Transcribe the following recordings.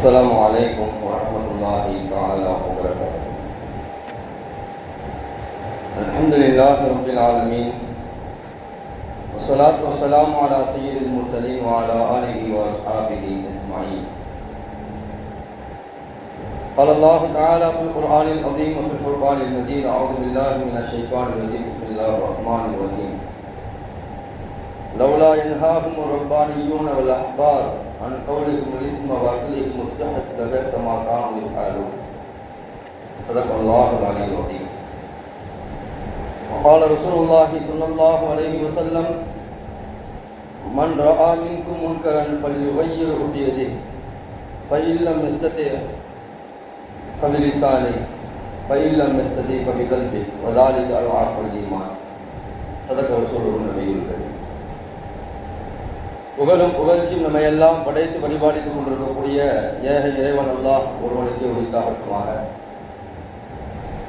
السلام علیکم ورحمۃ اللہ تعالیٰ وبرکاتہ۔ الحمد للہ رب العالمین وصلاة والسلام على سید المرسلین وعلى آلہ واصحابہ اجمعین۔ قال اللہ تعالیٰ فی القرآن العظیم وفی القرآن المجید، اعوذ باللہ من الشیطان الرجیم، بسم اللہ الرحمن الرحیم۔ لولا ينهاهم الربانيون والأحبار عن قولهم الإثم وأكلهم السحت لبئس ما كانوا يفعلون صدق الله العلي العظيم. وقال رسول الله صلى الله عليه وسلم من رأى منكم منكرا فليغيره بيده. فإن لم يستطع فبلسانه. فإن لم يستطع فبقلبه. وذلك أضعف الإيمان. صدق رسوله النبي الكريم. புகழும் புகழ்ச்சியும் நம்மை எல்லாம் படைத்து பரிபாலித்துக் கொண்டிருக்கக்கூடிய ஏக இறைவன் அல்லாஹ் ஒருவனுக்கு உரித்தாகட்டுமாக.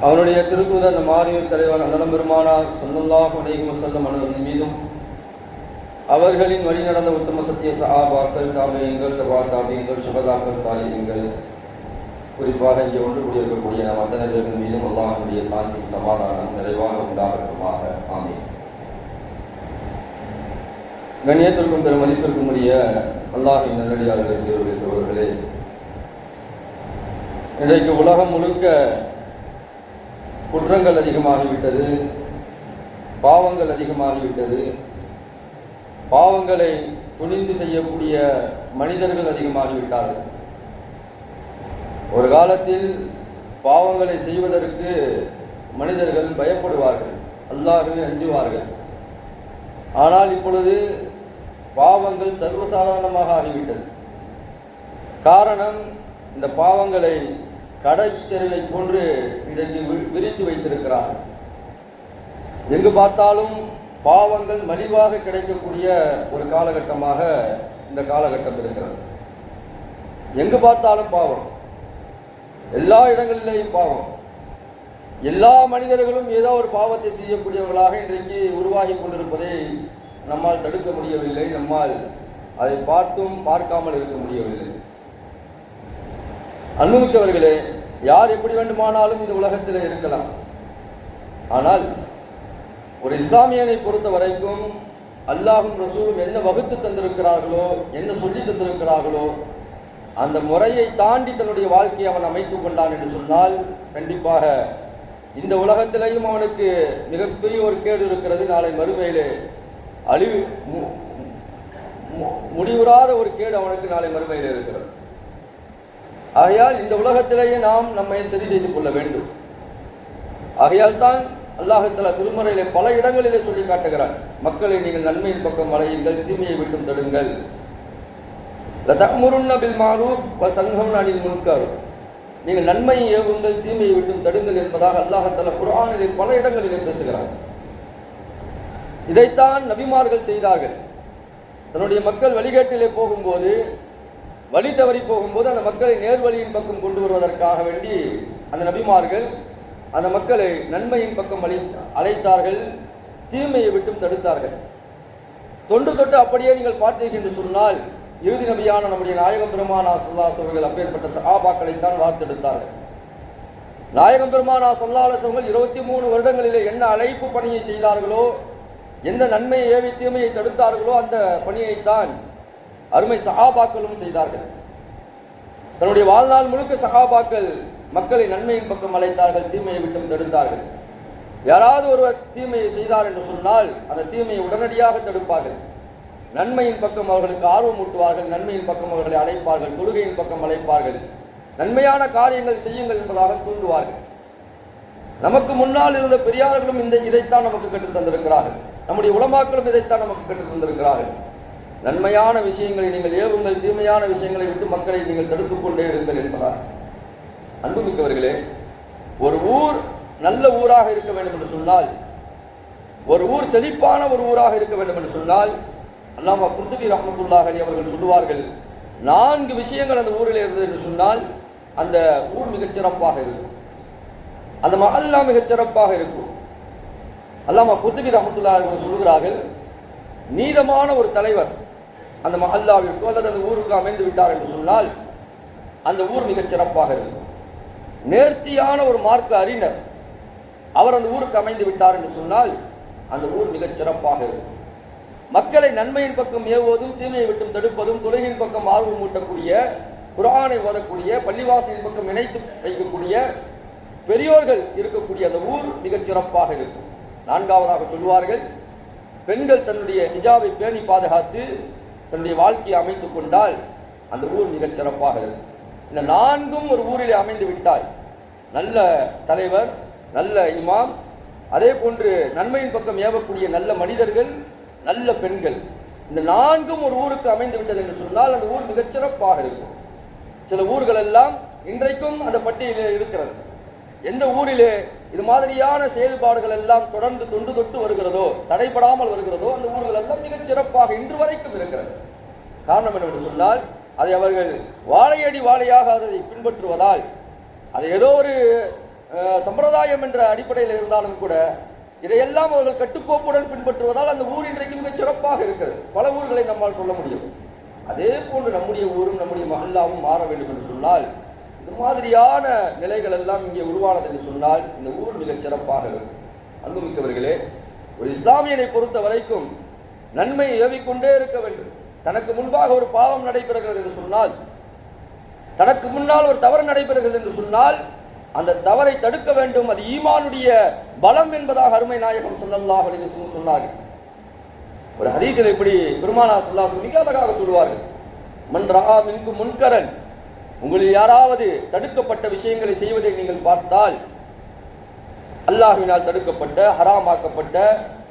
அவனுடைய திருக்குதர் நம் தலைவர் தலைவன் அண்ணலம் பெருமானார் சொல்லல்லாஹ் அலைஹி செல்லும் அனைவரின் மீதும் அவர்களின் வழி நடந்த உத்தம சத்திய சஹாபாக்கள் தாபியங்கள் தபா தாபியங்கள் சுபதாக்கள் சாலியங்கள் குறிப்பாக இங்கே ஒன்று கூடியிருக்கக்கூடிய நம் அத்தனை பேர்கள் மீதும் அல்லாஹனுடைய சாந்தி சமாதானம் நிறைவாக உண்டாகட்டுமாக. ஆமீன். கண்ணியத்திற்கும் பெரும் மதிப்பிற்கும் உரிய அல்லாஹின் நல்லடியார்கள் பெரியவர்களே சகோதரர்களே. இன்றைக்கு உலகம் முழுக்க குற்றங்கள் அதிகமாகிவிட்டது பாவங்கள் அதிகமாகிவிட்டது பாவங்களை துணிந்து செய்யக்கூடிய மனிதர்கள் அதிகமாகிவிட்டார்கள். ஒரு காலத்தில் பாவங்களை செய்வதற்கு மனிதர்கள் பயப்படுவார்கள் அல்லாருமே அஞ்சுவார்கள். ஆனால் இப்பொழுது பாவங்கள் சர்வசாதாரணமாக ஆகிவிட்டது. காரணம் இந்த பாவங்களை கடை தெருவை போன்று இன்றைக்கு வி- விரித்து வைத்திருக்கிறார்கள். எங்கு பார்த்தாலும் பாவங்கள் மலிவாக கிடைக்கக்கூடிய ஒரு காலகட்டமாக இந்த காலகட்டம் இருக்கிறது. எங்கு பார்த்தாலும் பாவம். எல்லா இடங்களிலேயும் பாவம். எல்லா மனிதர்களும் ஏதோ ஒரு பாவத்தை செய்யக்கூடியவர்களாக இன்றைக்கு உருவாகி கொண்டிருப்பதை நம்மால் தடுக்க முடியவில்லை நம்மால் அதை பார்த்தும் பார்க்காமல் இருக்க முடியவில்லை. அன்புமிக்கவர்களே யார் எப்படி வேண்டுமானாலும் இந்த உலகத்தில் இருக்கலாம். ஆனால் ஒரு இஸ்லாமியனை பொறுத்த வரைக்கும் அல்லாஹும் ரசூலும் என்ன வகுத்து தந்திருக்கிறார்களோ என்ன சொல்லி தந்திருக்கிறார்களோ அந்த முறையை தாண்டி தன்னுடைய வாழ்க்கையை அவன் அமைத்துக் கொண்டான் என்று சொன்னால் கண்டிப்பாக இந்த உலகத்திலேயும் அவனுக்கு மிகப்பெரிய ஒரு கேடு இருக்கிறது. நாளை மறுமையிலே அழிவு மு- மு- முடிவுறாத ஒரு கேடு அவனுக்கு நாளை மறுமையில் இருக்கிறது. ஆகையால் இந்த உலகத்திலேயே நாம் நம்மை சரி செய்து கொள்ள வேண்டும். ஆகையால் தான் அல்லாஹத்தலா திருமறையிலே பல இடங்களிலே சொல்லி காட்டுகிறார் மக்களை நீங்கள் நன்மையின் பக்கம் வளையுங்கள் தீமையை விட்டும் தடுங்கள். நீங்கள் நன்மையை ஏவுங்கள் தீமையை விட்டும் தடுங்கள் என்பதாக அல்லாஹத்தல குரானிலே பல இடங்களிலே பேசுகிறான். இதைத்தான் நபிமார்கள் செய்தார்கள். தன்னுடைய மக்கள் வழிகேட்டிலே போகும்போது வழி தவறி போகும்போது அந்த மக்களை நேர்வழியின் பக்கம் கொண்டு வருவதற்காக வேண்டி அந்த நபிமார்கள் அந்த மக்களை நன்மையின் பக்கம் அழை அழைத்தார்கள் தீமையை விட்டும் தடுத்தார்கள். தொண்டு தொட்டு அப்படியே நீங்கள் பார்த்தீர்கள் என்று சொன்னால் இறுதி நபியான நம்முடைய நாயகம் பெருமானா சல்லாஸ் அவர்கள் அப்பேற்பட்ட சகாபாக்களைத்தான் வார்த்தெடுத்தார்கள். நாயகம் பெருமானா சல்லாஸ் அவர்கள் இருபத்தி மூணு வருடங்களிலே என்ன அழைப்பு பணியை செய்தார்களோ எந்த நன்மையை ஏவி தீமையை தடுத்தார்களோ அந்த பணியைத்தான் அருமை சகாபாக்களும் செய்தார்கள். தன்னுடைய வாழ்நாள் முழுக்க சகாபாக்கள் மக்களை நன்மையின் பக்கம் அழைத்தார்கள் தீமையை விட்டும் தடுத்தார்கள். யாராவது ஒருவர் தீமையை செய்தார் என்று சொன்னால் அந்த தீமையை உடனடியாக தடுப்பார்கள். நன்மையின் பக்கம் அவர்களுக்கு ஆர்வம் ஊட்டுவார்கள் நன்மையின் பக்கம் அவர்களை அழைப்பார்கள் தொழுகையின் பக்கம் அழைப்பார்கள். நன்மையான காரியங்கள் செய்யுங்கள் என்பதாக தூண்டுவார்கள். நமக்கு முன்னால் இருந்த பெரியார்களும் இந்த இதைத்தான் நமக்கு கற்றுத் தந்திருக்கிறார்கள் நம்முடைய உலமாக்களும் இதைத்தான் நமக்கு கற்றுத் தந்திருக்கிறார்கள். நன்மையான விஷயங்களை நீங்கள் ஏவுங்கள் தீமையான விஷயங்களை விட்டு மக்களை நீங்கள் தடுத்துக் கொண்டே இருங்கள் என்பதால். அன்புமிக்கவர்களே ஒரு ஊர் நல்ல ஊராக இருக்க வேண்டும் என்று சொன்னால் ஒரு ஊர் செழிப்பான ஒரு ஊராக இருக்க வேண்டும் என்று சொன்னால் அல்லாமா குர்துபி ரஹமத்துல்லாஹ் அலி அவர்கள் சொல்லுவார்கள் நான்கு விஷயங்கள் அந்த ஊரில் இருந்தது என்று சொன்னால் அந்த ஊர் மிகச்சிறப்பாக இருக்கும். அந்த மஹல்லா மிகச்சிறப்பாக இருக்கும். அல்லாமா குத்துபி ரமத்துல்லா சொல்லுகிறார்கள் நீதமான ஒரு தலைவர் அந்த மஹல்லாவிற்கோ அல்லது அந்த ஊருக்கு அமைந்து விட்டார் என்று சொன்னால் அந்த ஊர் மிகச் சிறப்பாக இருக்கும். நேர்த்தியான ஒரு மார்க்க அறிஞர் அவர் அந்த ஊருக்கு அமைந்து விட்டார் என்று சொன்னால் அந்த ஊர் மிகச் சிறப்பாக இருக்கும். மக்களை நன்மையின் பக்கம் ஏவுவதும் தீமையை விட்டும் தடுப்பதும் தொழிலின் பக்கம் ஆர்வம் ஊட்டக்கூடிய குரானை ஓதக்கூடிய பள்ளிவாசலின் பக்கம் இணைத்து வைக்கக்கூடிய பெரியோர்கள் இருக்கக்கூடிய அந்த ஊர் மிகச் சிறப்பாக இருக்கும். நான்காவதாக சொல்வார்கள் பெண்கள் தன்னுடைய ஹிஜாபை பேணி பாதுகாத்து தன்னுடைய வாழ்க்கையை அமைத்துக் கொண்டால் அந்த ஊர் மிகச் சிறப்பாக இருக்கும். இந்த நான்கும் ஒரு ஊரிலே அமைந்து விட்டால் நல்ல தலைவர் நல்ல இமாம் அதே போன்று நன்மையின் பக்கம் ஏவக்கூடிய நல்ல மனிதர்கள் நல்ல பெண்கள் இந்த நான்கும் ஒரு ஊருக்கு அமைந்து விட்டது என்று சொன்னால் அந்த ஊர் மிகச் சிறப்பாக இருக்கும். சில ஊர்கள் எல்லாம் இன்றைக்கும் அந்த பட்டியலில் இருக்கிறது. எந்த ஊரிலே இது மாதிரியான செயல்பாடுகள் எல்லாம் தொடர்ந்து தொண்டு தொட்டு வருகிறதோ தடைபடாமல் வருகிறதோ அந்த ஊர்கள் எல்லாம் மிகச் சிறப்பாக இன்று வரைக்கும் இருக்கிறது காரணம் என்னவென்று சொன்னால் அதை அவர்கள் வாழையடி வாழையாக அதை பின்பற்றுவதால் அது ஏதோ ஒரு சம்பிரதாயம் என்ற அடிப்படையில் இருந்தாலும் கூட இதையெல்லாம் அவர்கள் கட்டுக்கோப்புடன் பின்பற்றுவதால் அந்த ஊர் இன்றைக்கு மிகச் சிறப்பாக இருக்கிறது. பல ஊர்களை நம்மால் சொல்ல முடியும். அதே போன்று நம்முடைய ஊரும் நம்முடைய மகல்லாவும் மாற வேண்டும் என்று சொன்னால் இது மாதிரியான நிலைகள் எல்லாம் இங்கே உருவானது என்று சொன்னால் இந்த ஊர் மிகச் சிறப்பாக இருக்கும். அன்புமிக்கவர்களே ஒரு இஸ்லாமியனை பொறுத்த வரைக்கும் நன்மையை ஏவிக்கொண்டே இருக்க வேண்டும். தனக்கு முன்பாக ஒரு பாவம் நடைபெறுகிறது என்று சொன்னால் தனக்கு முன்னால் ஒரு தவறு நடைபெறுகிறது என்று சொன்னால் அந்த தவறை தடுக்க வேண்டும். அது ஈமானுடைய பலம் என்பதாக அருமை நாயகம் ஸல்லல்லாஹு அலைஹி சொன்னார்கள். ஒரு ஹரீசில் இப்படி பெருமானா ஸல்லல்லாஹு மிக அழகாக சொல்வார்கள் மன் ரஹா மின்கு முன்கரன் உங்களில் யாராவது தடுக்கப்பட்ட விஷயங்களை செய்வதை நீங்கள் பார்த்தால் அல்லாஹினால் தடுக்கப்பட்ட ஹராமாக்கப்பட்ட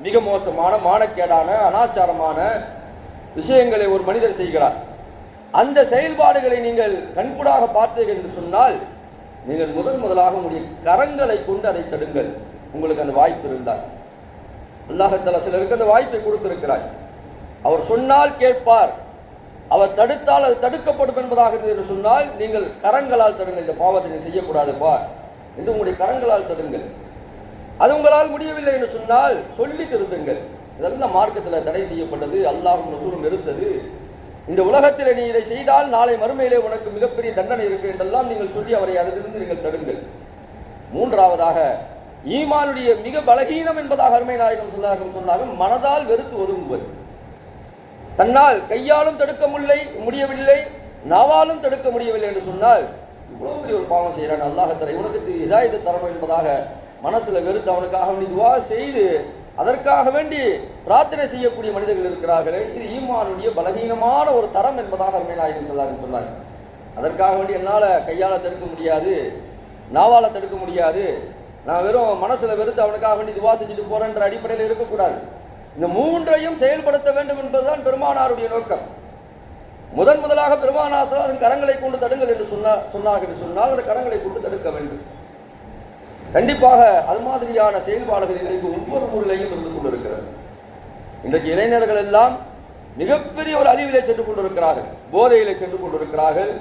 மிக மோசமான மானக்கேடான அனாச்சாரமான விஷயங்களை ஒரு மனிதர் செய்கிறார். அந்த செயல்பாடுகளை நீங்கள் கண்கூடாக பார்த்தீர்கள் என்று சொன்னால் நீங்கள் முதன் முதலாக உங்களுடைய கரங்களை கொண்டு அதை தடுங்கள். உங்களுக்கு அந்த வாய்ப்பு இருந்தால். அல்லாஹத்தால சிலருக்கு அந்த வாய்ப்பை கொடுத்திருக்கிறார். அவர் சொன்னால் கேட்பார். அவர் தடுத்தால் அது தடுக்கப்படும் என்பதாக என்று சொன்னால் நீங்கள் கரங்களால் தடுங்கள் இந்த பாவத்தை நீ செய்யக்கூடாதுப்பா. என்று உங்களுடைய கரங்களால் தடுங்கள். அது உங்களால் முடியவில்லை என்று சொன்னால் சொல்லி திருத்துங்கள். இதெல்லாம் மார்க்கத்தில் தடை செய்யப்பட்டது அல்லாஹும் ரசூலும் இருந்தது இந்த உலகத்தில் நீ இதை செய்தால் நாளை மறுமையிலே உனக்கு மிகப்பெரிய தண்டனை இருக்கு என்றெல்லாம் நீங்கள் சொல்லி அவரை அதிலிருந்து நீங்கள் தடுங்கள். மூன்றாவதாக ஈமானுடைய மிக பலகீனம் என்பதாக அருமை நாயகம் சொல்லாகம் சொன்னார்கள் மனதால் வெறுத்து ஒதுங்குவது. தன்னால் கையாலும் தடுக்க முடியலை முடியவில்லை நாவாலும் தடுக்க முடியவில்லை என்று சொன்னால் இவ்வளவு பெரிய ஒரு பாவம் செய்கிறான் அல்லாஹத்தரை உனக்கு இதாயத்தை தரணும் என்பதாக மனசுல வெறுத்து அவனுக்காக வேண்டி துவா செய்து அதற்காக வேண்டி பிரார்த்தனை செய்யக்கூடிய மனிதர்கள் இருக்கிறார்களே இது ஈமானுடைய பலகீனமான ஒரு தரம் என்பதாக அருமை நாயகம் சொல்லாருன்னு சொன்னார் அதற்காக வேண்டி என்னால் கையால தடுக்க முடியாது நாவால தடுக்க முடியாது நான் வெறும் மனசுல வெறுத்து அவனுக்காக வேண்டி துவா செஞ்சுட்டு போறேன்ற அடிப்படையில் இருக்கக்கூடாது. இந்த மூன்றையும் செயல்படுத்த வேண்டும் என்பதுதான் பெருமானாருடைய நோக்கம். முதன் முதலாக பெருமானாசன் கரங்களை கொண்டு தடுங்கள் என்று சொன்னார் சொன்னார் என்று சொன்னால் அந்த கரங்களை கொண்டு தடுக்க வேண்டும். கண்டிப்பாக அது மாதிரியான செயல்பாடுகள் இன்றைக்கு ஒவ்வொரு ஊரிலையும் இருந்து கொண்டிருக்கிறது. இன்றைக்கு இளைஞர்கள் எல்லாம் மிகப்பெரிய ஒரு அழிவிலே சென்று கொண்டிருக்கிறார்கள். போதையிலே சென்று கொண்டிருக்கிறார்கள்.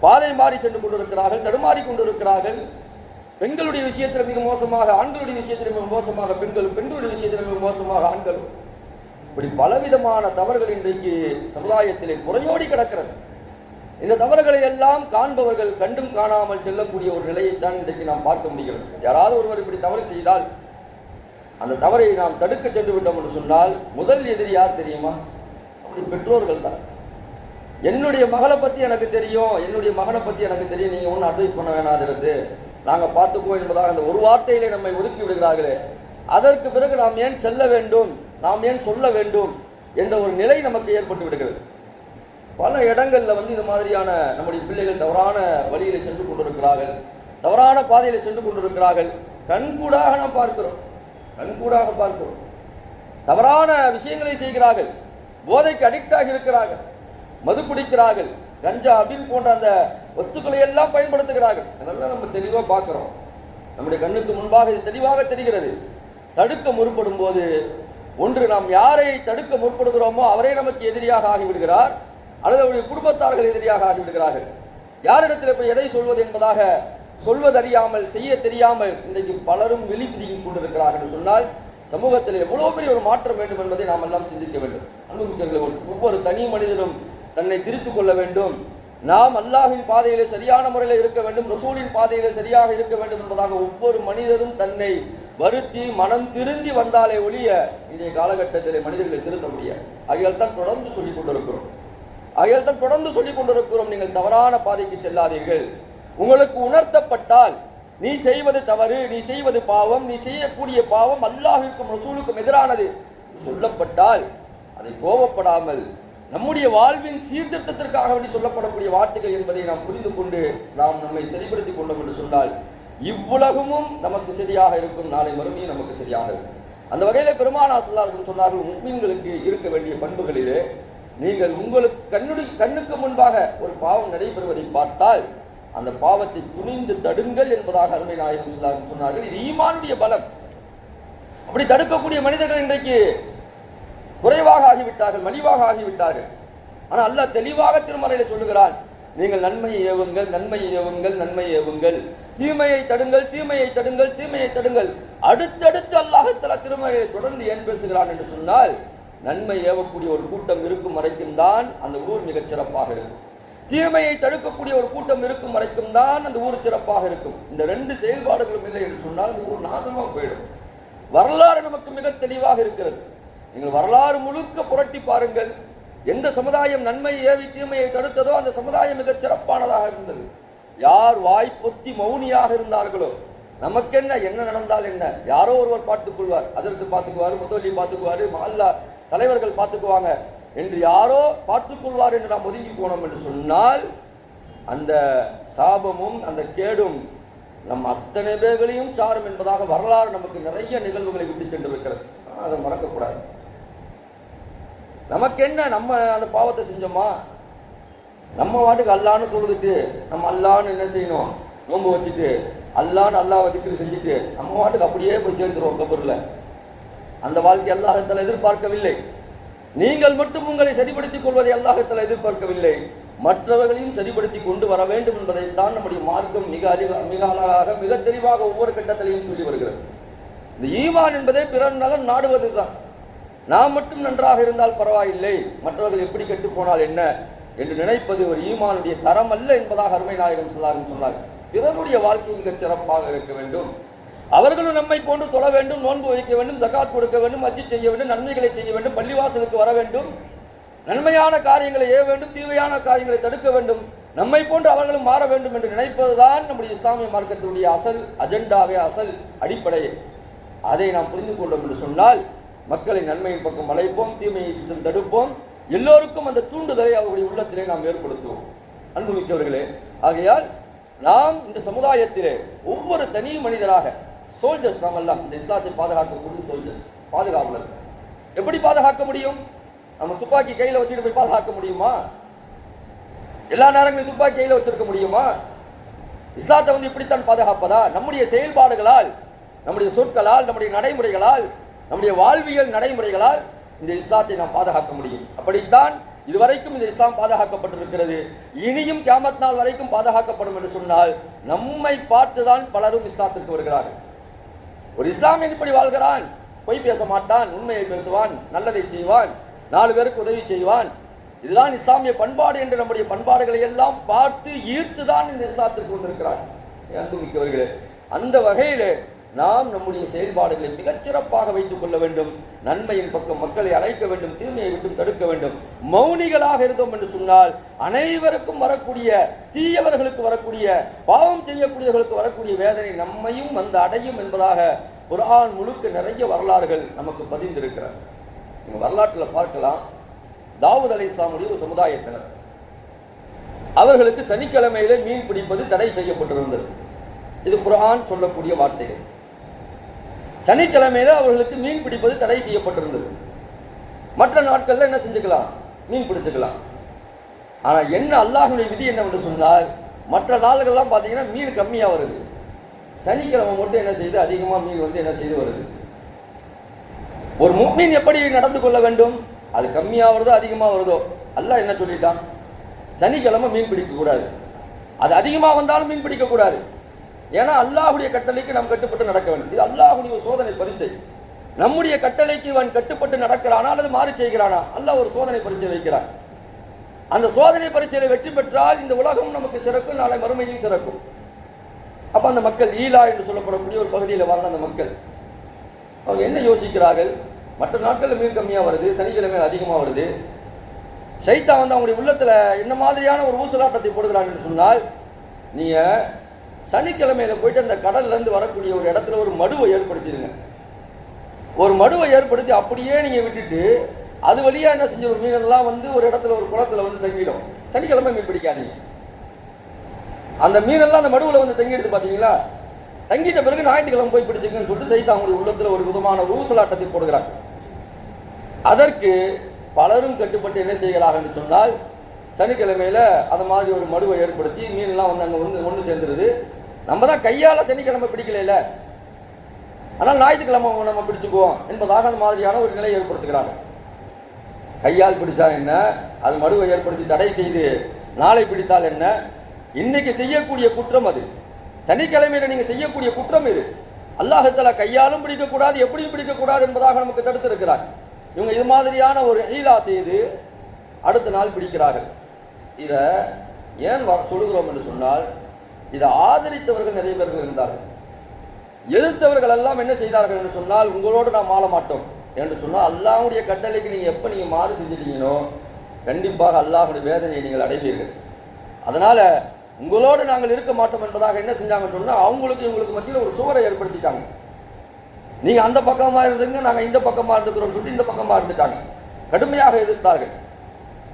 பாதை மாறி சென்று கொண்டிருக்கிறார்கள். தடுமாறி கொண்டிருக்கிறார்கள். பெண்களுடைய விஷயத்தில் மிக மோசமாக ஆண்களுடைய விஷயத்தில் மிக மோசமாக பெண்களும் பெண்களுடைய விஷயத்தில் மிக மோசமாக ஆண்களும். இப்படி பலவிதமான தவறுகள் இன்றைக்கு சமுதாயத்திலே குறையோடி கிடக்கிறது. இந்த தவறுகளை எல்லாம் காண்பவர்கள் கண்டும் காணாமல் செல்லக்கூடிய ஒரு நிலையை தான் இன்றைக்கு நாம் பார்க்க முடிகிறது. யாராவது ஒருவர் இப்படி தவறு செய்தால் அந்த தவறை நாம் தடுக்க சென்று விட்டோம் என்று சொன்னால் முதல் எதிரி யார் தெரியுமா? அப்படி பெற்றோர்கள் தான். என்னுடைய மகளை பத்தி எனக்கு தெரியும் என்னுடைய மகனை பத்தி எனக்கு தெரியும் நீங்க ஒன்றும் அட்வைஸ் பண்ண வேணாது நாங்கள் பார்த்துக்குவோம் என்பதாக அந்த ஒரு வார்த்தையிலே நம்மை ஒதுக்கி விடுகிறார்களே. அதற்கு பிறகு நாம் ஏன் செல்ல வேண்டும்? நாம் ஏன் சொல்ல வேண்டும்? என்ற ஒரு நிலை நமக்கு ஏற்பட்டு விடுகிறது. பல இடங்களில் வந்து இந்த மாதிரியான நம்முடைய பிள்ளைகள் தவறான வழியில் சென்று கொண்டிருக்கிறார்கள். தவறான பாதையில் சென்று கொண்டிருக்கிறார்கள். கண்கூடாக நாம் பார்க்கிறோம். கண்கூடாக பார்க்கிறோம். தவறான விஷயங்களை செய்கிறார்கள். போதைக்கு அடிக்டாக இருக்கிறார்கள். மது குடிக்கிறார்கள். கஞ்சா அபில் போன்ற அந்த வஸ்துக்களை எல்லாம் பயன்படுத்துகிறார்கள். அதெல்லாம் நம்ம தெளிவாக பார்க்குறோம். நம்முடைய கண்ணுக்கு முன்பாக இது தெளிவாக தெரிகிறது. தடுக்க முற்படும் போது ஒன்று நாம் யாரை தடுக்க முற்படுகிறோமோ அவரே நமக்கு எதிரியாக ஆகிவிடுகிறார் அல்லது அவருடைய குடும்பத்தார்கள் எதிரியாக ஆகிவிடுகிறார்கள். யாரிடத்தில் இப்போ எதை சொல்வது என்பதாக சொல்வதறியாமல் செய்ய தெரியாமல் இன்றைக்கு பலரும் விழிப்புதியும் கொண்டிருக்கிறார்கள் சொன்னால் சமூகத்தில் எவ்வளவு பெரிய ஒரு மாற்றம் வேண்டும் என்பதை நாம் எல்லாம் சிந்திக்க வேண்டும். அன்புமிக்கவர்களே, ஒவ்வொரு தனி மனிதனும் தன்னை திருத்துக் கொள்ள வேண்டும். நாம் அல்லாஹின் பாதையிலே சரியான முறையில் இருக்க வேண்டும். ரசூலின் பாதையிலே சரியாக இருக்க வேண்டும் என்பதாக ஒவ்வொரு மனிதரும் தன்னை வருத்தி மனம் திருந்தி வந்தாலே ஒழிய இன்றைய காலகட்டத்திலே மனிதர்களை திருத்த முடியாது. ஆகையால் தான் தொடர்ந்து சொல்லிக் கொண்டிருக்கிறோம். ஆகையால் தான் தொடர்ந்து சொல்லிக் கொண்டிருக்கிறோம். நீங்கள் தவறான பாதைக்கு செல்லாதீர்கள். உங்களுக்கு உணர்த்தப்பட்டால் நீ செய்வது தவறு நீ செய்வது பாவம் நீ செய்யக்கூடிய பாவம் அல்லாஹிற்கும் ரசூலுக்கும் எதிரானது. சொல்லப்பட்டால் அதை கோபப்படாமல் நம்முடைய வாழ்வின் சீர்திருத்தத்திற்காக வேண்டி சொல்லப்படக்கூடிய வார்த்தைகள் என்பதை நாம் புரிந்து கொண்டு நாம் நம்மை சரிப்படுத்திக் கொண்டோம் என்று சொன்னால் இவ்வுலகமும் நமக்கு சரியாக இருக்கும். நாளை மறுமையும் நமக்கு சரியாக இருக்கும். அந்த வகையில் பெருமானா செல்லார்கள் சொன்னார்கள் முக்மீன்களுக்கு இருக்க வேண்டிய பண்புகளிலே நீங்கள் உங்களுக்கு கண்ணுடி கண்ணுக்கு முன்பாக ஒரு பாவம் நடைபெறுவதை பார்த்தால் அந்த பாவத்தை துணிந்து தடுங்கள் என்பதாக அருமை நாயகம் சொல்லார்கள் சொன்னார்கள். இது ஈமானுடைய பலம். அப்படி தடுக்கக்கூடிய மனிதர்கள் இன்றைக்கு குறைவாக ஆகிவிட்டார்கள் மலிவாக ஆகிவிட்டார்கள். ஆனால் அல்லாஹ் தெளிவாக திருமறையில் சொல்லுகிறான் நீங்கள் நன்மையை ஏவுங்கள் நன்மையை ஏவுங்கள் நன்மையை ஏவுங்கள். தீமையை தடுங்கள் தீமையை தடுங்கள் தீமையை தடுங்கள். அடுத்தடுத்து அல்லாஹத்தலா திருமறையை தொடர்ந்து ஏன் பேசுகிறான் என்று சொன்னால் நன்மை ஏவக்கூடிய ஒரு கூட்டம் இருக்கும் வரைக்கும் தான் அந்த ஊர் மிகச் சிறப்பாக இருக்கும். தீமையை தடுக்கக்கூடிய ஒரு கூட்டம் இருக்கும் வரைக்கும் தான் அந்த ஊர் சிறப்பாக இருக்கும். இந்த ரெண்டு செயல்பாடுகளும் இல்லை என்று சொன்னால் அந்த ஊர் நாசமாக போயிடும். வரலாறு நமக்கு மிக தெளிவாக இருக்கிறது. நீங்கள் வரலாறு முழுக்க புரட்டி பாருங்கள். எந்த சமுதாயம் நன்மை ஏவி தீமையை தடுத்ததோ அந்த சமுதாயம் மிகச் சிறப்பானதாக இருந்தது. யார் வாய் பொத்தி மௌனியாக இருந்தார்களோ நமக்கென்ன என்ன நடந்தால் என்ன? யாரோ ஒருவர் பார்த்துக் கொள்வார் அதற்கு பார்த்துக்குவார் முத்தவல்லி பார்த்துக்குவாரு மல்லா தலைவர்கள் பார்த்துக்குவாங்க. என்று யாரோ பார்த்துக் கொள்வார் என்று நாம் ஒதுங்கி போனோம் என்று சொன்னால் அந்த சாபமும் அந்த கேடும் நம் அத்தனை பேர்களையும் சாரும் என்பதாக வரலாறு நமக்கு நிறைய நிகழ்வுகளை விட்டு சென்று இருக்கிறது அதை மறக்கக்கூடாது. நமக்கு என்ன நம்ம அந்த பாவத்தை செஞ்சோமா? நம்ம வாட்டுக்கு அல்லான்னு தொழுதுட்டு நம்ம அல்லான்னு என்ன செய்யணும்? நோன்பு வச்சுட்டு அல்லான்னு அல்லாஹ் வதிக்கு செஞ்சுட்டு நம்ம வாட்டுக்கு அப்படியே போய் சேர்ந்துருவோம் கபூரில் அந்த வாழ்க்கை அல்லாஹத்தில் எதிர்பார்க்கவில்லை. நீங்கள் மட்டும் உங்களை சரிப்படுத்திக் கொள்வதை அல்லாஹத்தில் எதிர்பார்க்கவில்லை. மற்றவர்களையும் சரிப்படுத்தி கொண்டு வர வேண்டும் என்பதைத்தான் நம்முடைய மார்க்கம் மிக அதிக மிக அழகாக மிக தெளிவாக ஒவ்வொரு கட்டத்திலையும் சொல்லி வருகிறது. இந்த ஈமான் என்பதே பிறர் நலன் நாடுவதுதான். நாம் மட்டும் நன்றாக இருந்தால் பரவாயில்லை. மற்றவர்கள் எப்படி கெட்டு போனால் என்ன? என்று நினைப்பது ஒரு ஈமானுடைய தரம் அல்ல என்பதாக அருமை நாயகம் சொல்லாரும் சொன்னார் பிறருடைய வாழ்க்கை மிகச் சிறப்பாக இருக்க வேண்டும். அவர்களும் நம்மை போன்று தொழ வேண்டும் நோன்பு வைக்க வேண்டும் சகாத் கொடுக்க வேண்டும் அஜி செய்ய வேண்டும் நன்மைகளை செய்ய வேண்டும் பள்ளிவாசலுக்கு வர வேண்டும். நன்மையான காரியங்களை ஏ வேண்டும் தீமையான காரியங்களை தடுக்க வேண்டும். நம்மை போன்று அவர்களும் மாற வேண்டும் என்று நினைப்பதுதான் நம்முடைய இஸ்லாமிய மார்க்கத்தினுடைய அசல் அஜெண்டாவே அசல் அடிப்படையே. அதை நாம் புரிந்து கொண்டோம் என்று சொன்னால் மக்களை நன்மையின் பக்கம் அழைப்போம் தீமையை தடுப்போம். எல்லோருக்கும் அந்த தூண்டுதலை அவருடைய உள்ளத்திலே நாம் ஏற்படுத்துவோம். அன்புமிக்கவர்களே ஆகையால் நாம் இந்த சமுதாயத்திலே ஒவ்வொரு தனி மனிதராக சோல்ஜர்ஸ் நாம் எல்லாம் இந்த இஸ்லாத்தை பாதுகாக்கக்கூடிய சோல்ஜர்ஸ் பாதுகாவலர். எப்படி பாதுகாக்க முடியும்? நம்ம துப்பாக்கி கையில் வச்சுட்டு போய் பாதுகாக்க முடியுமா? எல்லா நேரங்களும் துப்பாக்கி கையில் வச்சிருக்க முடியுமா? இஸ்லாத்தை வந்து இப்படித்தான் பாதுகாப்பதா? நம்முடைய செயல்பாடுகளால் நம்முடைய சொற்களால் நம்முடைய நடைமுறைகளால் நம்முடைய வாழ்வியல் நடைமுறைகளால் இந்த இஸ்லாத்தை நாம் பாதுகாக்க முடியும். அப்படித்தான் இதுவரைக்கும் இந்த இஸ்லாம் பாதுகாக்கப்பட்டிருக்கிறது. இனியும் கேமத் நாள் வரைக்கும் பாதுகாக்கப்படும் என்று சொன்னால் நம்மை பார்த்துதான் பலரும் இஸ்லாத்திற்கு வருகிறார்கள். ஒரு இஸ்லாமியன் இப்படி வாழ்கிறான் பொய் பேச மாட்டான் உண்மையை பேசுவான் நல்லதை செய்வான் நாலு பேருக்கு உதவி செய்வான். இதுதான் இஸ்லாமிய பண்பாடு என்று நம்முடைய பண்பாடுகளை எல்லாம் பார்த்து ஈர்த்து தான் இந்த இஸ்லாத்திற்கு வந்திருக்கிறான் அன்புமிக்கவர்களே அந்த வகையிலே நாம் நம்முடைய செயல்பாடுகளை மிகச்சிறப்பாக வைத்துக் கொள்ள வேண்டும். நன்மையின் பக்கம் மக்களை அழைக்க வேண்டும் தீமையை விட்டு தடுக்க வேண்டும். மௌனிகளாக இருந்தோம் என்று சொன்னால் அனைவருக்கும் வரக்கூடிய தீயவர்களுக்கு வரக்கூடிய பாவம் செய்யக்கூடியவர்களுக்கு வரக்கூடிய வேதனை நம்மையும் வந்து அடையும் என்பதாக குரான் முழுக்க நிறைய வரலாறுகள் நமக்கு பதிந்திருக்கிறார் நீங்க வரலாற்றில் பார்க்கலாம். தாவூத் அலி இஸ்லாமுடைய ஒரு சமுதாயத்தினர். அவர்களுக்கு சனிக்கிழமையிலே மீன் பிடிப்பது தடை செய்யப்பட்டிருந்தது. இது குரான் சொல்லக்கூடிய வார்த்தைகள். சனிக்கிழமையில அவர்களுக்கு மீன் பிடிப்பது தடை செய்யப்பட்டிருந்தது. மற்ற நாட்கள்ல என்ன செஞ்சுக்கலாம்? மீன் பிடிச்சுக்கலாம். ஆனா என்ன அல்லாஹுடைய விதி என்னவென்று சொன்னால் மற்ற நாள்கள்லாம் பார்த்தீங்கன்னா மீன் கம்மியாக வருது. சனிக்கிழமை மட்டும் என்ன செய்யுது அதிகமாக மீன் வந்து என்ன செய்து வருது. ஒரு மீன் எப்படி நடந்து கொள்ள வேண்டும்? அது கம்மியாக வருதோ அதிகமாக வருதோ? அல்லாஹ் என்ன சொல்லிட்டான்? சனிக்கிழமை மீன் பிடிக்கக்கூடாது அது அதிகமாக வந்தாலும் மீன் பிடிக்கக்கூடாது ஏன்னா அல்லாஹ்வுடைய கட்டளைக்கு நாம் கட்டுப்பட்டு நடக்க வேண்டும். இது அல்லாஹுடைய ஒரு சோதனை பரீட்சை. நம்முடைய கட்டளைக்கு இவன் கட்டுப்பட்டு நடக்கிறானா அல்லது மாறி செய்கிறானா? அல்ல ஒரு சோதனை பரீட்சை வைக்கிறான். அந்த சோதனை பரீட்சையில வெற்றி பெற்றால் இந்த உலகம் நமக்கு சிறக்கும் நாளை மறுமையும் சிறக்கும். அப்ப அந்த மக்கள் ஈலா என்று சொல்லப்படக்கூடிய ஒரு பகுதியில் வாழ்ந்த அந்த மக்கள். அவங்க என்ன யோசிக்கிறார்கள்? மற்ற நாட்கள் மிக கம்மியா வருது சனிக்கிழமை அதிகமா வருது. சைத்தா வந்து அவங்களுடைய உள்ளத்துல என்ன மாதிரியான ஒரு ஊசலாட்டத்தை போடுகிறாங்க என்று சொன்னால் நீங்க சனிக்கிழமையில போயிட்டு அந்த கடல்ல இருந்து வரக்கூடிய ஒரு இடத்துல ஒரு மடுவை ஏற்படுத்திடுங்க. ஒரு மடுவை ஏற்படுத்தி அப்படியே நீங்க விட்டுட்டு அது வழியா என்ன செஞ்ச ஒரு மீனெல்லாம் வந்து ஒரு இடத்துல ஒரு குளத்துல வந்து தங்கிடும். சனிக்கிழமை மீன் பிடிக்காதீங்க. அந்த மீனெல்லாம் அந்த மடுவில் வந்து தங்கிடுது பாத்தீங்களா? தங்கிட்ட பிறகு ஞாயிற்றுக்கிழமை போய் பிடிச்சிங்கன்னு சொல்லிட்டு சைத்தா அவங்களுடைய உள்ளத்துல ஒரு விதமான ஊசலாட்டத்தை போடுகிறாங்க அதற்கு பலரும் கட்டுப்பட்டு என்ன செய்கிறார்கள் என்று சொன்னால் சனிக்கிழமையில அந்த மாதிரி ஒரு மடுவை ஏற்படுத்தி மீன்லாம் வந்து அங்க வந்து ஒன்று சேர்ந்துருது. நம்ம தான் கையால சனிக்கிழமை பிடிக்கல ஆனால் ஞாயிற்றுக்கிழமை நம்ம பிடிச்சுக்குவோம் என்பதாக அந்த மாதிரியான ஒரு நிலையை ஏற்படுத்துகிறாங்க கையால் பிடிச்சா என்ன? அது மடுவை ஏற்படுத்தி தடை செய்து நாளை பிடித்தால் என்ன? இன்னைக்கு செய்யக்கூடிய குற்றம் அது. சனிக்கிழமையில நீங்க செய்யக்கூடிய குற்றம் இது. அல்லாஹத்தாலா கையாலும் பிடிக்கக்கூடாது எப்படியும் பிடிக்கக்கூடாது என்பதாக நமக்கு தடுத்து இருக்கிறார் இவங்க இது மாதிரியான ஒரு ஈலா செய்து அடுத்த நாள் பிடிக்கிறார்கள். இதை ஏன் சொல்லுகிறோம் என்று சொன்னால் இதை ஆதரித்தவர்கள் நிறைய பேர்கள் இருந்தார்கள். எதிர்த்தவர்கள் எல்லாம் என்ன செய்தார்கள் என்று சொன்னால் உங்களோடு நாம் ஆள மாட்டோம் என்று சொன்னால் அல்லாஹ்வுடைய கட்டளைக்கு நீங்கள் எப்போ நீங்கள் மாறு செஞ்சிட்டீங்களோ கண்டிப்பாக அல்லாஹுடைய வேதனையை நீங்கள் அடைவீர்கள். அதனால் உங்களோடு நாங்கள் இருக்க மாட்டோம் என்பதாக என்ன செஞ்சாங்கன்னு சொன்னால் அவங்களுக்கு இவங்களுக்கு மத்தியில் ஒரு சுவரை ஏற்படுத்திட்டாங்க. நீங்கள் அந்த பக்கமாக இருந்துங்க நாங்கள் இந்த பக்கமாக இருந்துக்கிறோம்னு சொல்லிட்டு இந்த பக்கமாக இருந்துட்டாங்க. கடுமையாக எதிர்த்தார்கள்.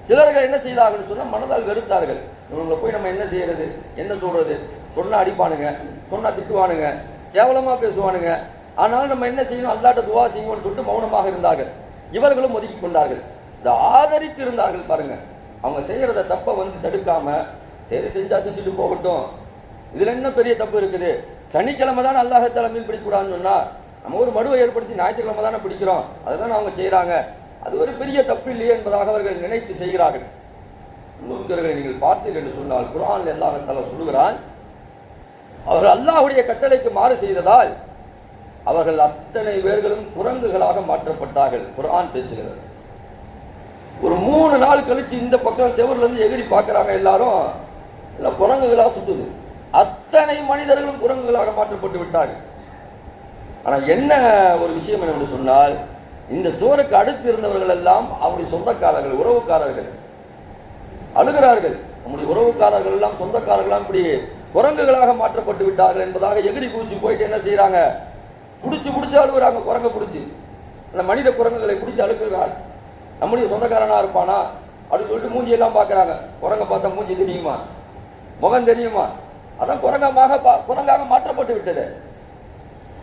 சிலர்கள் என்ன செய்தார்கள் சொன்னால் மனதால் வெறுத்தார்கள். இவங்களை போய் நம்ம என்ன செய்யறது? என்ன சொல்றது? சொன்னால் அடிப்பானுங்க சொன்னால் திட்டுவானுங்க கேவலமாக பேசுவானுங்க. ஆனால் நம்ம என்ன செய்யணும்? அல்லாட்ட துவா செய்வோம்னு சொல்லிட்டு மௌனமாக இருந்தார்கள். இவர்களும் ஒதுக்கி கொண்டார்கள். இந்த ஆதரித்து இருந்தார்கள் பாருங்க. அவங்க செய்யறத தப்பை வந்து தடுக்காம சரி செஞ்சா செஞ்சுட்டு போகட்டும். இதுல என்ன பெரிய தப்பு இருக்குது? சனிக்கிழமை தானே அல்லாஹத்தால மீன் பிடிக்கூடாதுன்னு சொன்னா நம்ம ஒரு மடுவை ஏற்படுத்தி ஞாயிற்றுக்கிழமை தானே பிடிக்கிறோம். அதுதான் அவங்க செய்கிறாங்க அது ஒரு பெரிய தப்பு இல்லையே என்பதாக அவர்கள் நினைத்து செய்கிறார்கள். முன்கர்களை நீங்கள் பார்த்தீர்கள் என்று சொன்னால் குர்ஆன் தலை சொல்லுகிறான் அவர் அல்லாஹுடைய கட்டளைக்கு மாறு செய்ததால் அவர்கள் அத்தனை பேர்களும் குரங்குகளாக மாற்றப்பட்டார்கள் குரான் பேசுகிறது. ஒரு மூணு நாள் கழிச்சு இந்த பக்கம் செவர்லேருந்து எகிரி பார்க்குறாங்க எல்லாரும் எல்லாம் குரங்குகளாக சுற்றுது அத்தனை மனிதர்களும் குரங்குகளாக மாற்றப்பட்டு விட்டார்கள். ஆனால் என்ன ஒரு விஷயம் என்னவென்று சொன்னால் இந்த சுவருக்கு அடுத்து இருந்தவர்கள் எல்லாம் அவருடைய சொந்தக்காரர்கள் உறவுக்காரர்கள். அழுகிறார்கள். நம்முடைய உறவுக்காரர்கள் எல்லாம் சொந்தக்காரர்கள் இப்படி குரங்குகளாக மாற்றப்பட்டு விட்டார்கள் என்பதாக எகிரி குதிச்சு போயிட்டு என்ன செய்யறாங்க பிடிச்சி புடிச்சு அழுகுறாங்க குரங்க பிடிச்சி. அந்த மனித குரங்குகளை பிடிச்சி அழுகுகிறார் நம்முடைய சொந்தக்காரனா இருப்பானா? அப்படின்னு சொல்லிட்டு மூஞ்சி எல்லாம் குரங்கை குரங்க பார்த்தா மூஞ்சி தெரியுமா? முகம் தெரியுமா? அதான் குரங்கமாக பா- குரங்காக மாற்றப்பட்டு விட்டது.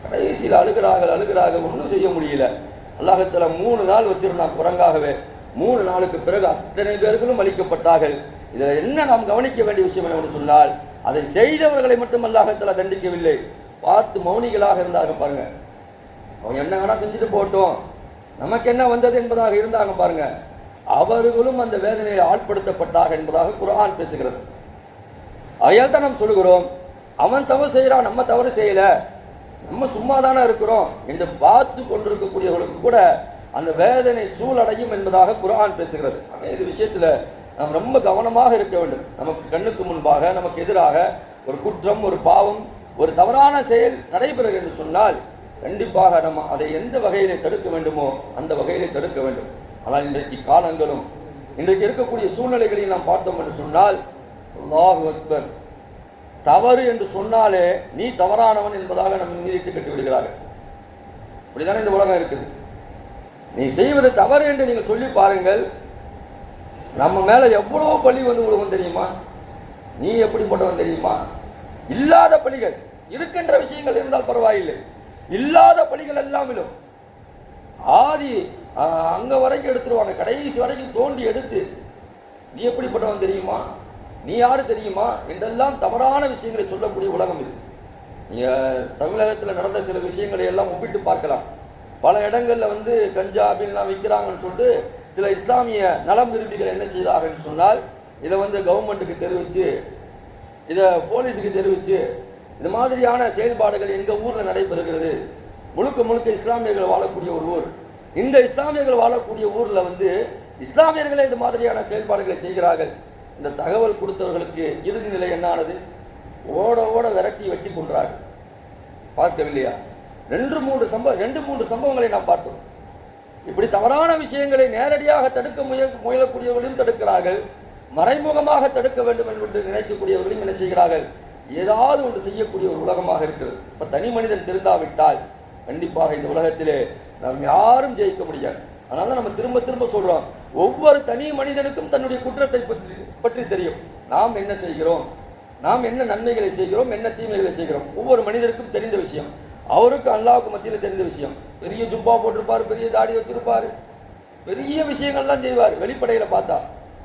கடைசியில் அழுகிறார்கள் அழுகிறார்கள். ஒன்றும் செய்ய முடியல. அல்லாஹத்துல மூணு நாள் வச்சிருந்தான் குரங்காகவே. மூணு நாளுக்கு பிறகு அத்தனை பேர்களும் அளிக்கப்பட்டார்கள் இதுல என்ன நாம் கவனிக்க வேண்டிய விஷயம் என்னவென்று சொன்னால் அதை செய்தவர்களை மட்டும் அல்லாஹத்துல தண்டிக்கவில்லை. பார்த்து மௌனிகளாக இருந்தார்கள் பாருங்க. அவங்க என்ன வேணா செஞ்சுட்டு போட்டோம் நமக்கு என்ன வந்தது என்பதாக இருந்தாங்க பாருங்க. அவர்களும் அந்த வேதனையில் ஆட்படுத்தப்பட்டார்கள் என்பதாக குரான் பேசுகிறது. அதையால் தான் நாம் சொல்லுகிறோம். அவன் தவறு செய்கிறான் நம்ம தவறு செய்யலை. நம்ம சும்மா தானே இருக்கிறோம் என்று பார்த்து கொண்டிருக்கக்கூடியவர்களுக்கு கூட அந்த வேதனை சூழடையும் என்பதாக குரான் பேசுகிறது. இது விஷயத்துல நாம் ரொம்ப கவனமாக இருக்க வேண்டும். நமக்கு கண்ணுக்கு முன்பாக நமக்கு எதிராக ஒரு குற்றம் ஒரு பாவம் ஒரு தவறான செயல் நடைபெறுகிறது என்று சொன்னால் கண்டிப்பாக நம்ம அதை எந்த வகையிலே தடுக்க வேண்டுமோ அந்த வகையிலே தடுக்க வேண்டும். ஆனால் இன்றைக்கு காலங்களும் இன்றைக்கு இருக்கக்கூடிய சூழ்நிலைகளை நாம் பார்த்தோம் என்று சொன்னால் அல்லாஹ் அக்பர் தவறு என்று சொன்னாலே நீ தவறானவன் என்பதாக நம்ம நீதித்து கட்டி விடுகிறார்கள் இப்படிதானே இந்த உலகம் இருக்குது. நீ செய்வது தவறு என்று நீங்கள் சொல்லி பாருங்கள். நம்ம மேலே எவ்வளவு பழி வந்து விடுவோம் தெரியுமா? நீ எப்படிப்பட்டவன் தெரியுமா? இல்லாத பழிகள் இருக்கின்ற விஷயங்கள் இருந்தால் பரவாயில்லை. இல்லாத பழிகள் எல்லாம் விழும். ஆதி அங்கே அங்க வரைக்கும் எடுத்துருவாங்க. கடைசி வரைக்கும் தோண்டி எடுத்து நீ எப்படிப்பட்டவன் தெரியுமா? நீ யாரு தெரியுமா? என்றெல்லாம் தவறான விஷயங்களை சொல்லக்கூடிய உலகம் இது. நீங்கள் தமிழகத்தில் நடந்த சில விஷயங்களை எல்லாம் ஒப்பிட்டு பார்க்கலாம். பல இடங்களில் வந்து கஞ்சா அப்படின்லாம் விற்கிறாங்கன்னு சொல்லிட்டு சில இஸ்லாமிய நலம் விரும்பிகள் என்ன செய்தார்கள் சொன்னால் இதை வந்து கவர்மெண்ட்டுக்கு தெரிவித்து இதை போலீஸுக்கு தெரிவித்து இது மாதிரியான செயல்பாடுகள் எங்கள் ஊரில் நடைபெறுகிறது? முழுக்க முழுக்க இஸ்லாமியர்கள் வாழக்கூடிய ஒரு ஊர். இந்த இஸ்லாமியர்கள் வாழக்கூடிய ஊரில் வந்து இஸ்லாமியர்களே இது மாதிரியான செயல்பாடுகளை செய்கிறார்கள். இந்த தகவல் கொடுத்தவர்களுக்கு இறுதி நிலை என்னானது? ஓட ஓட விரட்டி வச்சு கொன்றார்கள். பார்க்கவில்லையா? ரெண்டு மூன்று சம்பவம் ரெண்டு மூன்று சம்பவங்களை நாம் பார்த்தோம். இப்படி தவறான விஷயங்களை நேரடியாக தடுக்க முய முயலக்கூடியவர்களையும் தடுக்கிறார்கள். மறைமுகமாக தடுக்க வேண்டும் என்று நினைக்கக்கூடியவர்களையும் என்ன செய்கிறார்கள்? ஏதாவது ஒன்று செய்யக்கூடிய ஒரு உலகமாக இருக்கிறது. இப்போ தனி மனிதன் திருந்தாவிட்டால் கண்டிப்பாக இந்த உலகத்திலே நாம் யாரும் ஜெயிக்க முடியாது. அதனால நம்ம திரும்ப திரும்ப சொல்கிறோம் ஒவ்வொரு தனி மனிதனுக்கும் தன்னுடைய குற்றத்தை பற்றி பற்றி தெரியும். நாம் என்ன செய்கிறோம்? நாம் என்ன நன்மைகளை செய்கிறோம்? என்ன தீமைகளை செய்கிறோம்? ஒவ்வொரு மனிதருக்கும் தெரிந்த விஷயம். அவருக்கு அல்லாவுக்கு மத்தியில் தெரிந்த விஷயம். பெரிய ஜுப்பா போட்டிருப்பார் பெரிய தாடி வச்சிருப்பார். பெரிய விஷயங்கள்லாம் செய்வார் வெளிப்படையில் பார்த்தா.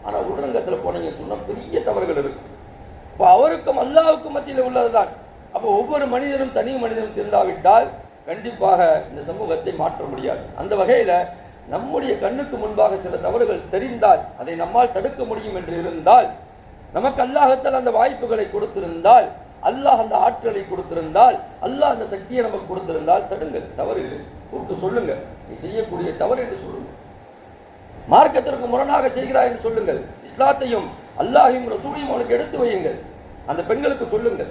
ஆனால் உள்ரங்கத்துல போனீங்கன்னு சொன்னால் பெரிய தவறுகள் இருக்கு. இப்போ அவருக்கும் அல்லாவுக்கும் மத்தியில் உள்ளது தான் அப்போ ஒவ்வொரு மனிதனும் தனி மனிதனும் திருந்தாவிட்டால் கண்டிப்பாக இந்த சமூகத்தை மாற்ற முடியாது. அந்த வகையில் நம்முடைய கண்ணுக்கு முன்பாக சில தவறுகள் தெரிந்தால் அதை நம்மால் தடுக்க முடியும் என்று இருந்தால் நமக்கு அல்லாஹத்தால் அந்த வாய்ப்புகளை கொடுத்திருந்தால் அல்லாஹ் அந்த ஆற்றலை கொடுத்திருந்தால் அல்லாஹ் அந்த சக்தியை நமக்கு கொடுத்திருந்தால் தடுங்கள். தவறு கூப்பிட்டு சொல்லுங்க. நீ செய்யக்கூடிய தவறு என்று சொல்லுங்க. மார்க்கத்திற்கு முரணாக செய்கிறாய் என்று சொல்லுங்கள். இஸ்லாத்தையும் அல்லாஹையும் ரசூலையும் அவனுக்கு எடுத்து வையுங்கள். அந்த பெண்களுக்கு சொல்லுங்கள்.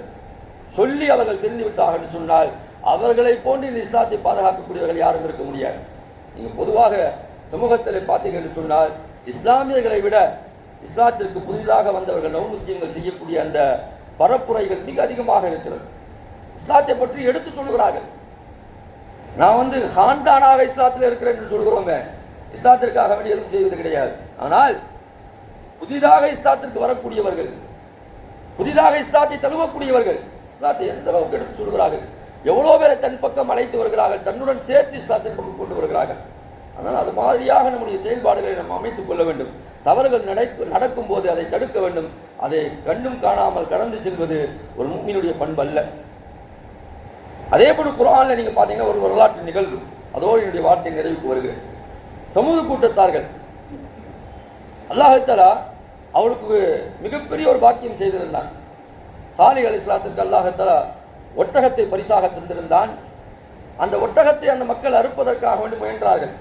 சொல்லி அவர்கள் தெரிந்து விட்டார்கள் என்று சொன்னால் அவர்களை போன்று இந்த இஸ்லாத்தை பாதுகாக்கக்கூடியவர்கள் யாரும் இருக்க முடியாது. நீங்க பொதுவாக சமூகத்தில் பார்த்தீங்க என்று சொன்னால் இஸ்லாமியர்களை விட இஸ்லாத்திற்கு புதிதாக வந்தவர்கள் நவ முஸ்லீம்கள் செய்யக்கூடிய அந்த பரப்புரைகள் மிக அதிகமாக இருக்கிறது. இஸ்லாத்தை பற்றி எடுத்து சொல்கிறார்கள். நான் வந்து ஹான்தானாக இஸ்லாத்தில் இருக்கிறேன் என்று சொல்கிறோங்க இஸ்லாத்திற்காக வேண்டி எதுவும் செய்வது கிடையாது. ஆனால் புதிதாக இஸ்லாத்திற்கு வரக்கூடியவர்கள் புதிதாக இஸ்லாத்தை தழுவக்கூடியவர்கள் இஸ்லாத்தை எந்த அளவுக்கு எடுத்து சொல்கிறார்கள்? எவ்வளோ பேரை தன் பக்கம் அழைத்து வருகிறார்கள்? தன்னுடன் சேர்த்து இஸ்லாத்தின் பக்கம் கொண்டு வருகிறார்கள். அதனால் அது மாதிரியாக நம்முடைய செயல்பாடுகளை நாம் அமைத்துக் கொள்ள வேண்டும். தவறுகள் நடக்கும் நடக்கும் போது அதை தடுக்க வேண்டும். அதை கண்டும் காணாமல் கடந்து செல்வது ஒரு முக்மீனுடைய பண்பு அல்ல அதே போல் குரானில் நீங்க பாத்தீங்கன்னா ஒரு வரலாற்று நிகழ்வு. அதோடு என்னுடைய வார்த்தை நிறைவுக்கு வருகிறேன் சமூக கூட்டத்தார்கள். அல்லாஹத்தலா அவளுக்கு மிகப்பெரிய ஒரு பாக்கியம் செய்திருந்தான். சாலி அலி இஸ்லாத்திற்கு அல்லாஹத்தலா ஒட்டகத்தை பரிசாக தந்திருந்தான். அந்த ஒட்டகத்தை அந்த மக்கள் அறுப்பதற்காக வேண்டி முயன்றார்கள்.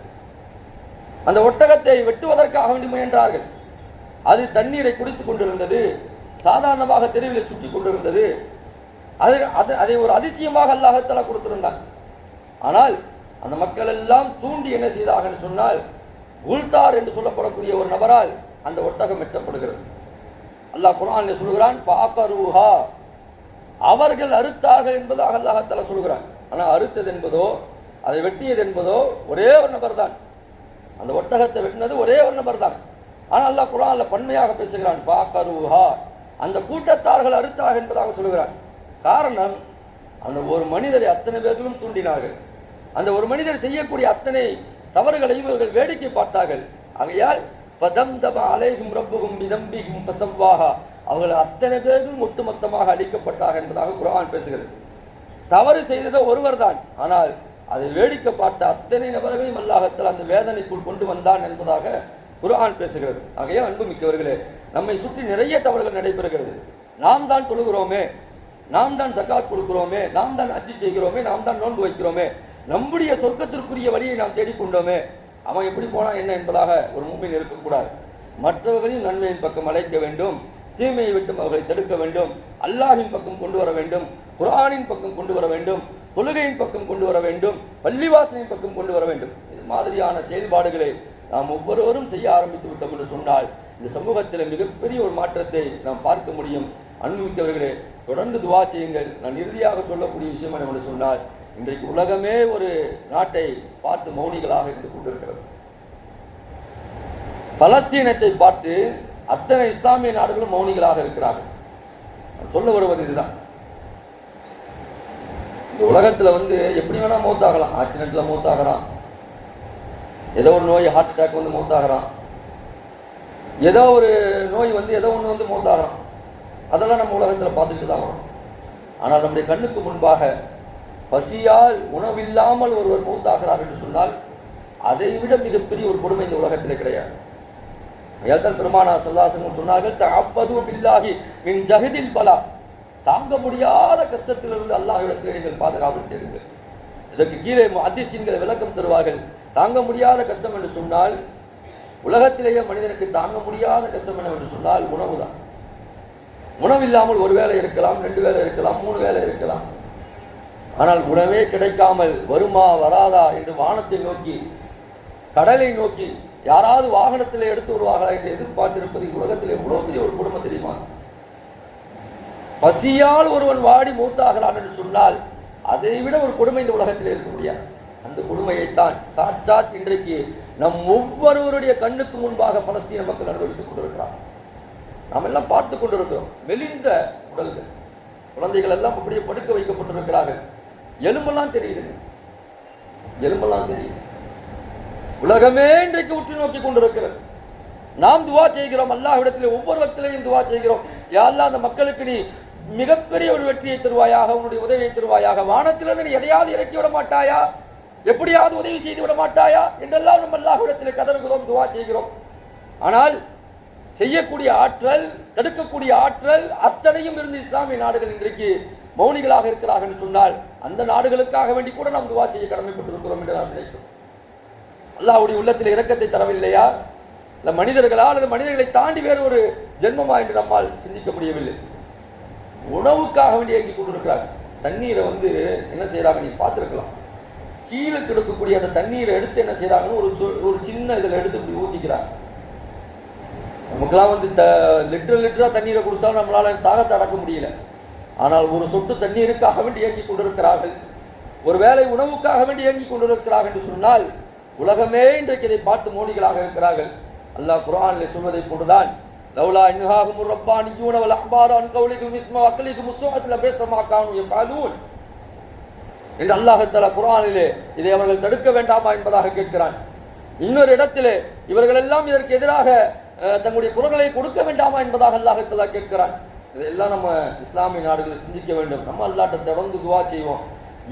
அந்த ஒட்டகத்தை வெட்டுவதற்காக வேண்டி முயன்றார்கள். அது தண்ணீரை குடித்துக் கொண்டிருந்தது. சாதாரணமாக தெருவில் சுற்றி கொண்டிருந்தது. அது அது அதை ஒரு அதிசயமாக அல்லாஹத்தலா கொடுத்திருந்தான். ஆனால் அந்த மக்கள் எல்லாம் தூண்டி என்ன செய்தார்கள் சொன்னால் குல்தார் என்று சொல்லப்படக்கூடிய ஒரு நபரால் அந்த ஒட்டகம் வெட்டப்படுகிறது. அல்லாஹ் குரான் சொல்கிறான் பாக்கருஹா அவர்கள் அறுத்தார்கள் என்பதாக அல்லாஹத்தால சொல்கிறான். ஆனால் அறுத்தது என்பதோ அதை வெட்டியது என்பதோ ஒரே ஒரு நபர் தான் அந்த ஒட்டகத்தை வெட்டினது ஒரே ஒரு நபர் தான் ஆனால் அல்லாஹ் குரானில் பன்மையாக பேசுகிறான் பாக்கருஹா அந்த கூட்டத்தார்கள் அறுத்தார்கள் என்பதாக சொல்கிறான். காரணம் அந்த ஒரு மனிதரை அத்தனை பேர்களும் தூண்டினார்கள். அந்த ஒரு மனிதர் செய்யக்கூடிய அத்தனை தவறுகளையும் இவர்கள் வேடிக்கை பார்த்தார்கள். ஆகையால் பதம்தம அலைகும் ரப்புகும் விதம்பிகும் பசவ்வாகா அவர்கள் அத்தனை பேரும் ஒட்டுமொத்தமாக அழிக்கப்பட்டார்கள் என்பதாக குரான் பேசுகிறது. தவறு செய்தது ஒருவர் தான் ஆனால் அதை வேடிக்கை பார்த்த அத்தனை நபர்களையும் அல்லாஹத்தில் அந்த வேதனைக்குள் கொண்டு வந்தான் என்பதாக குரான் பேசுகிறது. ஆகையா அன்பு மிக்கவர்களே நம்மை சுற்றி நிறைய தவறுகள் நடைபெறுகிறது. நாம் தான் தொழுகிறோமே நாம் தான் சக்காத் கொடுக்கிறோமே நாம் தான் அஜி செய்கிறோமே நாம் தான் நோன்பு வைக்கிறோமே நம்முடைய சொர்க்கத்திற்குரிய வழியை நாம் தேடிக்கொண்டோமே அவன் எப்படி போனால் என்ன என்பதாக ஒரு மூமின் இருக்கக்கூடாது. மற்றவர்களையும் நன்மையின் பக்கம் அழைக்க வேண்டும். தீமையை விட்டும் அவர்களை தடுக்க வேண்டும். அல்லாஹின் பக்கம் கொண்டு வர வேண்டும். குரானின் பக்கம் கொண்டு வர வேண்டும். தொழுகையின் பக்கம் கொண்டு வர வேண்டும். பள்ளிவாசலின் பக்கம் கொண்டு வர வேண்டும். இது மாதிரியான செயல்பாடுகளை நாம் ஒவ்வொருவரும் செய்ய ஆரம்பித்து விட்டோம் என்று சொன்னால் இந்த சமூகத்தில் மிகப்பெரிய ஒரு மாற்றத்தை நாம் பார்க்க முடியும். அனுபவிக்கவர்களே தொடர்ந்து துவா செய்யுங்கள். நான் இறுதியாக சொல்லக்கூடிய விஷயம் என்னவென்று சொன்னால் இன்றைக்கு உலகமே ஒரு நாட்டை பார்த்து மௌனிகளாக இருந்து கொண்டிருக்கிறது. பலஸ்தீனத்தை பார்த்து அத்தனை இஸ்லாமிய நாடுகளும் மௌனிகளாக இருக்கிறார்கள். சொல்ல வருவது இதுதான். இந்த உலகத்துல வந்து எப்படி வேணா மௌத்தாகலாம். ஆக்சிடென்ட்ல மௌத்தாகிறான் ஏதோ ஒரு நோய் ஹார்ட் அட்டாக் வந்து மௌத்தாகிறான் ஏதோ ஒரு நோய் வந்து ஏதோ ஒன்று வந்து மௌத்தாகிறான் அதெல்லாம் நம்ம உலகத்துல பார்த்துக்கிட்டு தான் வரோம். ஆனால் நம்முடைய கண்ணுக்கு முன்பாக பசியால் உணவில்லாமல் ஒருவர் மூத்தாகிறார் என்று சொன்னால் அதை விட மிகப்பெரிய ஒரு கொடுமை இந்த உலகத்தில் கிடையாது. அயல்தான் பெருமானா சல்லாசனம் சொன்னார்கள் தஅப்பது பில்லாஹி மின் ஜஹதில் பலா. தாங்க முடியாத கஷ்டத்திலிருந்து அல்லாஹிடத்தில் நீங்கள் பாதுகாப்பு தேடுங்கள். இதற்கு கீழே அதிசீன்களை விளக்கம் தருவார்கள். தாங்க முடியாத கஷ்டம் என்று சொன்னால் உலகத்திலேயே மனிதனுக்கு தாங்க முடியாத கஷ்டம் என்னவென்று சொன்னால் உணவு தான். உணவு இல்லாமல் ஒரு வேலை இருக்கலாம் ரெண்டு வேளை இருக்கலாம் மூணு வேளை இருக்கலாம். ஆனால் உணவே கிடைக்காமல் வருமா வராதா என்று வானத்தை நோக்கி கடலை நோக்கி யாராவது வாகனத்தில் எடுத்து வருவார்களா என்று எதிர்பார்த்திருப்பது உலகத்திலே இவ்வளவு பெரிய ஒரு குடும்பம் தெரியுமா? பசியால் ஒருவன் வாடி மூத்தாகலாம் என்று சொன்னால் அதை விட ஒரு கொடுமை இந்த உலகத்தில் இருக்க முடியாது. அந்த கொடுமையைத்தான் சாட்சாத் இன்றைக்கு நம் ஒவ்வொருவருடைய கண்ணுக்கு முன்பாக பலஸ்தீன மக்கள் அனுபவித்துக் கொண்டிருக்கிறார் நாம் எல்லாம் பார்த்து கொண்டிருக்கிறோம். மெலிந்த உடல்கள். குழந்தைகள் எல்லாம் அப்படியே படுக்க வைக்கப்பட்டிருக்கிறார்கள். எலும்பெல்லாம் தெரியுதுங்க. எலும்பெல்லாம் தெரியுது. உலகமே இன்றைக்கு உற்று நோக்கி கொண்டிருக்கிறது. நாம் துவா செய்கிறோம் அல்லாஹ்விடத்திலே ஒவ்வொரு வக்திலையும் துவா செய்கிறோம். யாரெல்லாம் அந்த மக்களுக்கு நீ மிகப்பெரிய ஒரு வெற்றியை தருவாயாக உன்னுடைய உதவியை தருவாயாக. வானத்திலிருந்து நீ எதையாவது இறக்கி விட மாட்டாயா? எப்படியாவது உதவி செய்து விட மாட்டாயா? என்றெல்லாம் நம்ம அல்லாஹ்விடத்திலே கதறுகிறோம் துவா செய்கிறோம். ஆனால் செய்யக்கூடிய ஆற்றல் தடுக்கக்கூடிய ஆற்றல் அத்தனையும் இருந்து இஸ்லாமிய நாடுகள் இன்றைக்கு மௌனிகளாக இருக்கிறார்கள் என்று சொன்னால் அந்த நாடுகளுக்காக வேண்டி கூட நாம் துவா செய்ய கடமைப்பட்டிருக்கிறோம் என்று நான் நினைக்கிறோம். அல்லாவுடைய உள்ளத்தில் இரக்கத்தை தரவில்லையா? இல்லை மனிதர்களா அல்லது மனிதர்களை தாண்டி வேறு ஒரு ஜென்மமா என்று நம்மால் சிந்திக்க முடியவில்லை. உணவுக்காக வேண்டி இயங்கி கொண்டிருக்கிறார் தண்ணீரை வந்து என்ன செய்யறாங்க நீ பார்த்துருக்கலாம். கீழே கிடக்கக்கூடிய அந்த தண்ணீரை எடுத்து என்ன செய்யறாங்கன்னு ஒரு சொ- ஒரு சின்ன இதில் எடுத்து இப்படி ஊற்றிக்கிறாங்க நமக்கெல்லாம் வந்து த லிட்டர் லிட்டராக தண்ணீரை குடித்தாலும் நம்மளால் தாகத்தை அடக்க முடியல. ஆனால் ஒரு சொட்டு தண்ணீருக்காக வேண்டி இயங்கி கொண்டிருக்கிறார்கள். ஒருவேளை உணவுக்காக வேண்டி இயங்கி கொண்டிருக்கிறார்கள் என்று சொன்னால் உலகமே இன்றைக்கு இதை பார்த்து மோனிகளாக இருக்கிறார்கள். அல்லாஹ் குரானில் சொல்வதை போன்றுதான் லவ்லா இன்னஹாகும் ரப்பானியூன வல் அஹ்பாரு அன் கௌலிக்கும் இஸ்மா அக்லிக்கும் முஸ்ஸுஅத்துல பேசமா கானு யஃபாலூன் என்று அல்லாஹ் தலா குரானிலே இதை அவர்கள் தடுக்க வேண்டாமா என்பதாக கேட்கிறான். இன்னொரு இடத்திலே இவர்கள் எல்லாம் இதற்கு எதிராக தங்களுடைய குரல்களை கொடுக்க வேண்டாமா என்பதாக அல்லாஹ் கேட்கிறான். இதெல்லாம் நம்ம இஸ்லாமிய நாடுகளில் சிந்திக்க வேண்டும். நம்ம அல்லாட்ட தொடர்ந்து துவா செய்வோம்.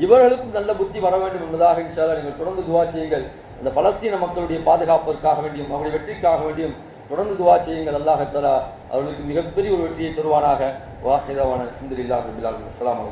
இவர்களுக்கும் நல்ல புத்தி வர வேண்டும் என்பதாக இன்ஷால்லா நீங்கள் தொடர்ந்து துவா செய்யுங்கள். இந்த பலஸ்தீன மக்களுடைய பாதுகாப்பிற்காக வேண்டியும் அவருடைய வெற்றிக்காக வேண்டியும் தொடர்ந்து துவா செய்யுங்கள். அல்லாஹ் தலா அவர்களுக்கு மிகப்பெரிய ஒரு வெற்றியை தருவானாக. வாஹிதாவான அல்ஹம்துலில்லாஹி ரபில் ஆலமீன். அஸ்ஸலாமு